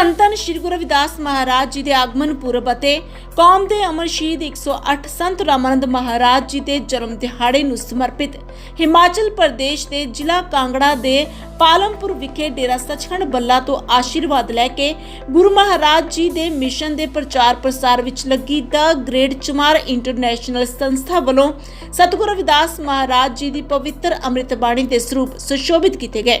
ਧੰਨ ਧੰਨ ਸ਼੍ਰੀ ਗੁਰੂ ਰਵਿਦਾਸ ਮਹਾਰਾਜ ਜੀ ਦੇ ਆਗਮਨ ਪੁਰਬ ਅਤੇ ਕੌਮ ਦੇ ਅਮਰ ਸ਼ਹੀਦ 108 ਸੰਤ ਰਾਮਾਨੰਦ ਮਹਾਰਾਜ ਜੀ ਦੇ ਜਨਮ ਦਿਹਾੜੇ ਨੂੰ ਸਮਰਪਿਤ ਹਿਮਾਚਲ ਪ੍ਰਦੇਸ਼ ਦੇ ਜ਼ਿਲ੍ਹਾ ਕਾਂਗੜਾ ਦੇ ਪਾਲਮਪੁਰ ਵਿਖੇ ਡੇਰਾ ਸੱਚਖੰਡ ਬੱਲਾ ਤੋਂ ਆਸ਼ੀਰਵਾਦ ਲੈ ਕੇ ਗੁਰੂ ਮਹਾਰਾਜ ਜੀ ਦੇ ਮਿਸ਼ਨ ਦੇ ਪ੍ਰਚਾਰ ਪ੍ਰਸਾਰ ਵਿੱਚ ਲੱਗੀ ਦਾ ਗ੍ਰੇਡ ਚਮਾਰ ਇੰਟਰਨੈਸ਼ਨਲ ਸੰਸਥਾ ਵੱਲੋਂ ਸਤਿਗੁਰੂ ਰਵਿਦਾਸ ਮਹਾਰਾਜ ਜੀ ਦੀ ਪਵਿੱਤਰ ਅੰਮ੍ਰਿਤ ਬਾਣੀ ਦੇ ਸਰੂਪ ਸੁਸ਼ੋਭਿਤ ਕੀਤੇ ਗਏ।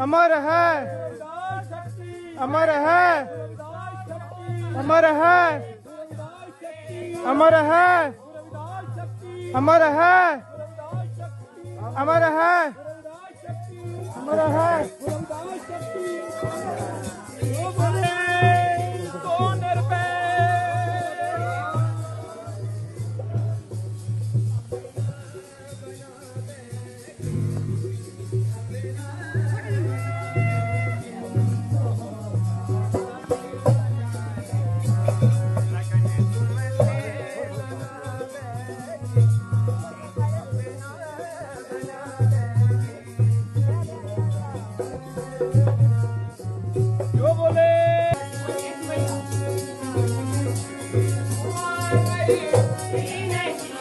ਹੈ ਅਮਰ ਹੈ ਅਮਰ ਹੈ ਅਮਰ ਹੈ ਅਮਰ ਹੈ ਅਮਰ ਹੈ ਅਮਰ ਹੈ ਜੋ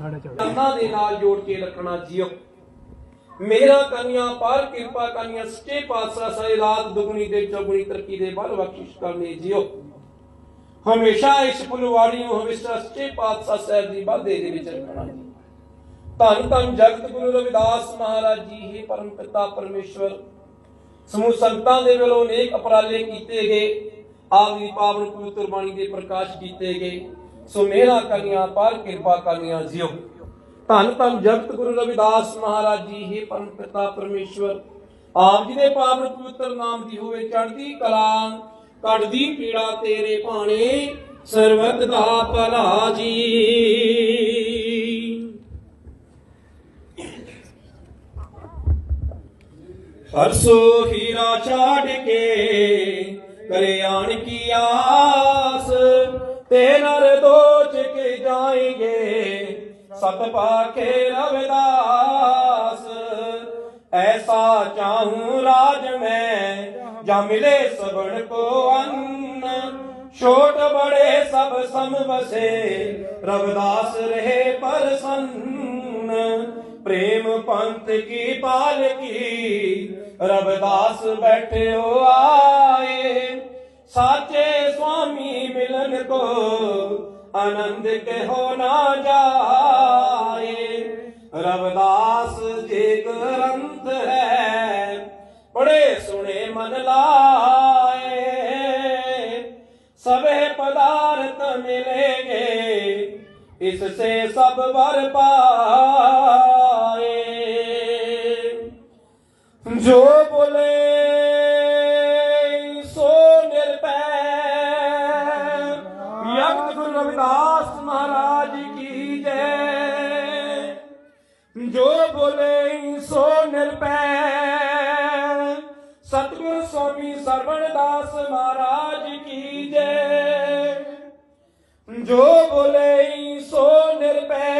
ਕੰਨਾਂ ਦੇ ਨਾਲ ਜੋੜ ਕੇ ਰੱਖਣਾ ਜੀਓ। ਮੇਰਾ ਕੰਨਿਆ ਪਾਰ ਕਿਰਪਾ ਕੰਨਿਆ ਸੱਚੇ ਪਾਤਸ਼ਾਹ ਸਾਰੇ ਰਾਤ ਦੁਗਣੀ ਤੇ ਚੌਗੁਣੀ ਤਰੱਕੀ ਦੇ ਬਲ ਬਖਸ਼ਿਸ਼ ਕਰਨੇ ਜੀਓ। ਹਮੇਸ਼ਾ ਇਸ ਫੁਲਵਾੜੀ ਨੂੰ ਹਮੇਸ਼ਾ ਸੱਚੇ ਪਾਤਸ਼ਾਹ ਸਾਹਿਬ ਦੀ ਬਾਦੇ ਦੇ ਵਿੱਚ ਰੱਖਣਾ ਧੰਨ ਧੰਨ ਜਗਤ ਗੁਰੂ ਰਵਿਦਾਸ ਮਹਾਰਾਜ ਜੀ, ਹੀ ਪਰਮ ਪਿਤਾ ਪਰਮੇਸ਼ਵਰ। ਸਮੂਹ ਸੰਤਾਂ ਦੇ ਵੱਲੋਂ ਨੇਕ ਉਪਰਾਲੇ ਕੀਤੇ ਗਏ। ਆਪ ਦੀ ਪਾਵਨ ਪਵਿੱਤਰ ਬਾਣੀ ਦੇ ਪ੍ਰਕਾਸ਼ ਕੀਤੇ ਗਏ। ਸੋ ਮੇਰਾ ਕਰਨੀਆਂ ਪਰ ਕਿਰਪਾ ਕਰਨੀਆਂ ਜਿਓ। ਧੰਨ ਧੰਨ ਜਗਤ ਗੁਰੂ ਰਵਿਦਾਸ ਮਹਾਰਾਜ ਜੀ, ਹੀ ਪਰਮ ਪਿਤਾ ਪਰਮੇਸ਼ਵਰ। ਆਪ ਜੀ ਦੇ ਪਾਵਨ ਪਵਿੱਤਰ ਨਾਮ ਦੀ ਹੋਵੇ ਚੜ੍ਹਦੀ ਕਲਾ, ਕੱਢਦੀ ਪੀੜਾ ਤੇਰੇ ਭਾਣੇ, ਸਰਬਤ ਦਾ ਭਲਾ ਜੀ। ਹਰਸੋ ਹੀਰਾ ਛਾੜ ਕੇ, ਕਰੇ ਆਣ ਕੀ ਤੇ ਨਰ ਦੋਚ ਕੇ ਜਾਏਂਗੇ? ਸਤ ਪਾਖੇ ਰਵਿਦਾਸ, ਐਸਾ ਚਾਹੂੰ ਰਾਜ ਮੈਂ, ਜਾਂ ਮਿਲੇ ਸਬਣ ਕੋ ਅੰਨ? ਛੋਟ ਬੜੇ ਸਭ ਸਮ ਵਸੇ, ਰਵਿਦਾਸ ਰਹੇ ਪਰਸੰਨ। ਪ੍ਰੇਮ ਪੰਥ ਕੀ ਪਾਲਕੀ, ਰਵਿਦਾਸ ਬੈਠਿਓ ਆਏ ਆਨੰਦ ਕਹੋ ਨਾ ਜਾਏ। ਰਵਦਾਸ ਜੀ ਗ੍ਰੰਥ ਹੈ, ਬੜੇ ਸੁਣੇ ਮਨ ਲਾਏ। ਸਭੇ ਪਦਾਰਥ ਮਿਲੇਗੇ, ਇਸ ਸੇ ਸਭ ਵਰ ਪਾਏ। ਜੋ ਬੋਲੇ ਸੋ ਨਿਰਪੈ ਸਤਿਗੁਰ ਸਵਾਮੀ ਸਰਵਣ ਦਾਸ ਮਹਾਰਾਜ ਕੀ ਜੈ। ਜੋ ਬੋਲੇ ਸੋ ਨਿਰਪੈ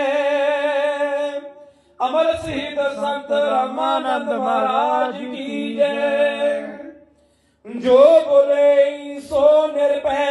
ਅਮਰ ਸ਼ਹੀਦ ਸੰਤ ਰਾਮਾਨੰਦ ਮਹਾਰਾਜ ਕੀ ਜੈ। ਜੋ ਬੋਲੇ ਸੋ ਨਿਰਪੈ